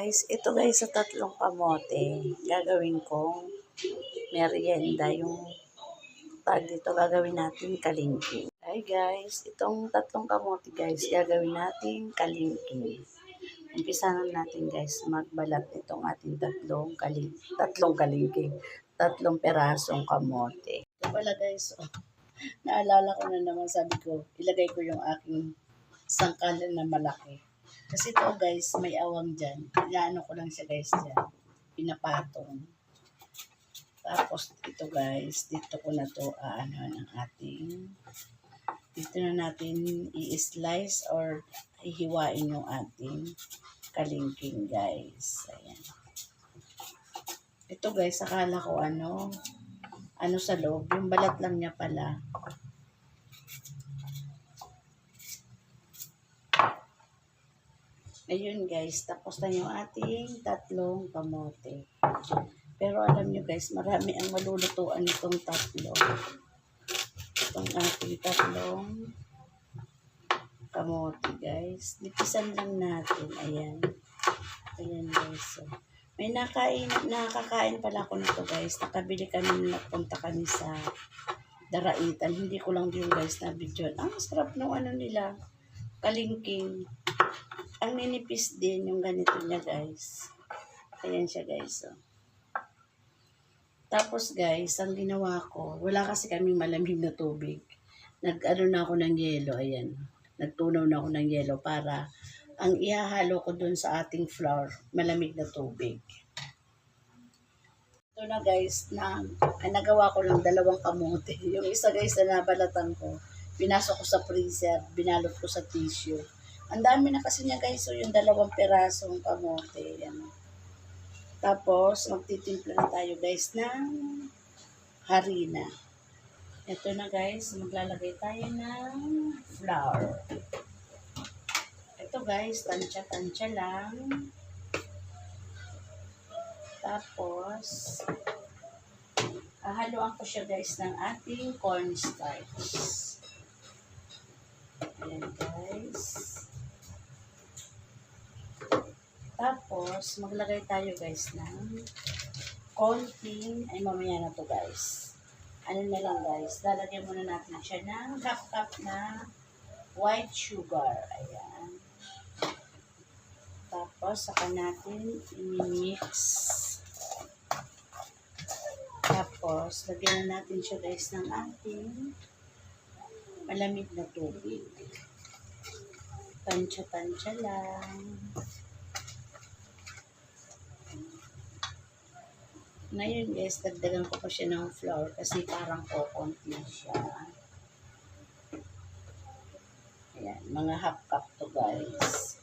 guys, ito guys sa tatlong kamote, gagawin kong merienda yung tag dito gagawin natin kalingking. Hi guys, itong tatlong kamote guys, gagawin natin kalingking. Umpisa na natin guys magbalat nitong ating tatlong kaling tatlong kalingking, tatlong perasong kamote. Ito pala guys, oh, naalala ko na naman sabi ko, ilagay ko yung aking sangkalan na malaki. Kasi ito guys, may awang dyan. Inaano ko lang siya guys dyan. Pinapatong. Tapos ito guys, dito ko na to aano ng ating dito na natin i-slice or ihiwain yung ating kalingking guys. Ayan. Ito guys, akala ko ano, ano sa loob. Yung balat lang niya pala. Ayun guys, tapos na yung ating tatlong kamote. Pero alam nyo guys, marami ang malulutuan nitong tatlo. Itong ating tatlong kamote guys. Nipisan lang natin. Ayan. Ayan guys. So, may nakain, nakakain pala ako nito guys. Nakabili kami, napunta kami sa Daraitan. Hindi ko lang din guys na video. Ang sarap ng ano nila. Kalingking. Ang ninipis din yung ganito niya guys. Ayan siya guys. Oh. Tapos guys, ang ginawa ko, wala kasi kaming malamig na tubig. Nag-ano na ako ng yelo, ayan. Nagtunaw na ako ng yelo para ang ihahalo ko dun sa ating flour, malamig na tubig. Ito na guys, na, ay, nagawa ko lang dalawang kamote. Yung isa guys na nabalatan ko, pinasok ko sa freezer, binalot ko sa tissue. Ang dami na kasi niya guys, so yung dalawang perasong kamote. Yan. Tapos, magtitimpla na tayo guys ng harina. Ito na guys, maglalagay tayo ng flour. Ito guys, tansya-tansya lang. Tapos, hahaluan ko siya guys ng ating cornstarch. Ayan guys. Tapos, maglagay tayo guys ng konting, ay mamaya na to guys. Ano na lang guys, lalagyan muna natin siya ng half cup na white sugar. Ayan. Tapos, saka natin i-mix. Tapos, lagyan na natin siya guys ng ating malamig na tubig. Tansya-tansya lang. Ngayon guys, dagdagan ko pa siya ng flour kasi parang kokonti siya. Ayan, mga half cup to guys.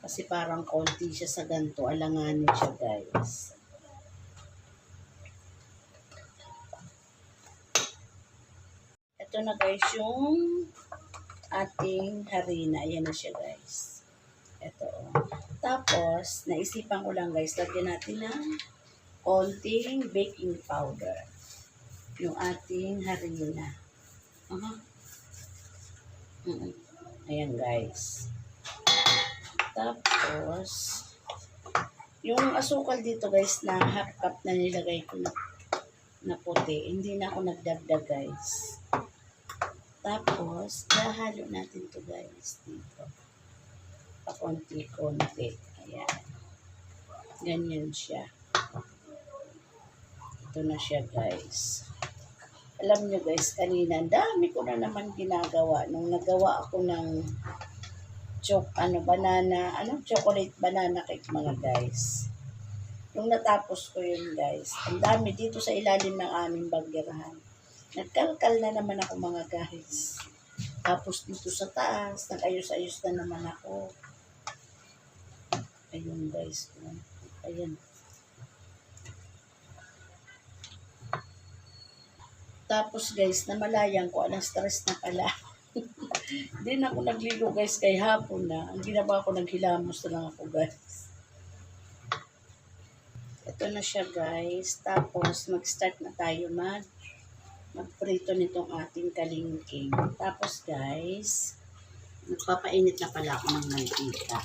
Kasi parang konti siya sa ganito. Alanganin siya guys. Ito na guys yung ating harina. Ayan na siya guys. Ito. oh. Tapos, naisipan ko lang guys, lagyan natin ng konting baking powder. Yung ating harina. Uh-huh. Mm-mm. Ayan guys. Tapos, yung asukal dito guys na half cup na nilagay ko na, na puti, hindi na ako nagdagdag guys. Tapos, hahalo natin to guys dito. Pakonti-konti. Ayan. Ganyan siya. Ito na siya guys. Alam nyo guys, kanina, dami ko na naman ginagawa. Nung nagawa ako ng chok, ano, banana, ano, chocolate banana cake mga guys. Nung natapos ko yun guys, ang dami dito sa ilalim ng aming bagyerahan. Nagkalkal na naman ako mga guys. Tapos dito sa taas, nag-ayos-ayos na naman ako. Ayun guys. Ayun. Tapos guys, namalayan ko, alas stress na pala. Hindi na ako nagligo guys, kay hapon na. Ang ginawa ko, naghilamos na lang ako guys. Ito na siya guys. Tapos, mag-start na tayo mag magprito nitong ating kalingking. Tapos guys, nagpapainit na pala ako ng mantika.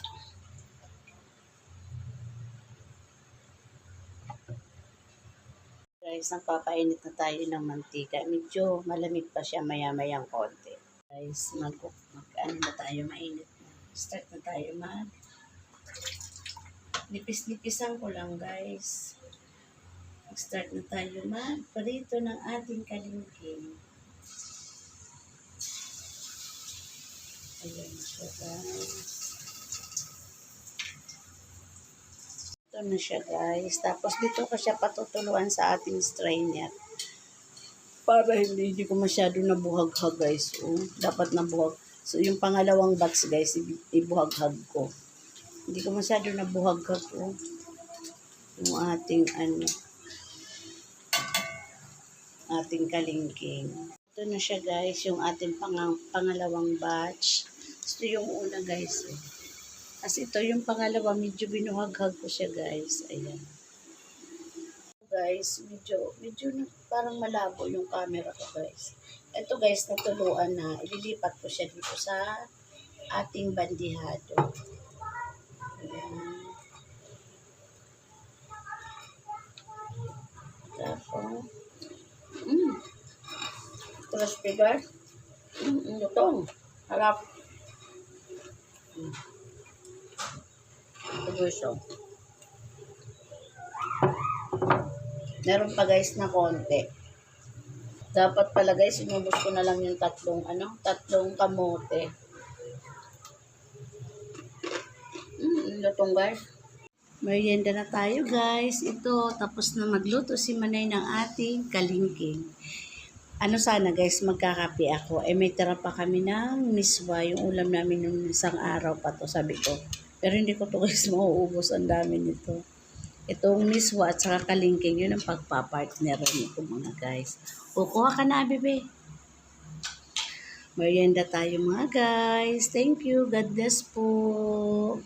Guys, nagpapainit na tayo ng mantika. Medyo malamig pa siya maya-mayang konti. Guys, mag, mag ano na tayo, mainit na. Start na tayo mag nipis-nipisan ko lang guys. Mag-start na tayo mag-prito ng ating kalingking. Ayan siya guys. Na siya guys. Tapos dito ko siya patutuluan sa ating strainer. Para hindi, hindi ko masyado nabuhaghag guys. Oh, dapat nabuhag. So yung pangalawang batch guys, ibu- ibuhaghag ko. Hindi ko masyado nabuhaghag oh. Yung ating ano, ating kalingking. Ito na siya guys, yung ating pang pangalawang batch. Ito yung una guys. Eh. Kasi ito yung pangalawa, medyo binuhaghag ko siya guys. Ayan. Guys, medyo, medyo parang malabo yung camera ko guys. Ito guys, natuluan na. Ililipat ko siya dito sa ating bandihado. Ayan. Tapos, mm, crispy guys. Mm, mm, lutong. Harap. Mm. Oh. Meron pa guys na konti. Dapat pala guys, inubos ko na lang yung tatlong, ano, tatlong kamote. Mm, lutong guys. Merienda na tayo guys. Ito, tapos na magluto si Manay ng ating kalingking. Ano sana guys, magkakape ako. Eh may tira pa kami ng miswa, yung ulam namin nung isang araw pa to, sabi ko. Pero hindi ko to guys mauubos, ang dami nito. Itong miswa at saka kalingking, yun ang pagpapartner nito mga guys. O, kuha ka na, bebe. Merienda tayo mga guys. Thank you. God bless po.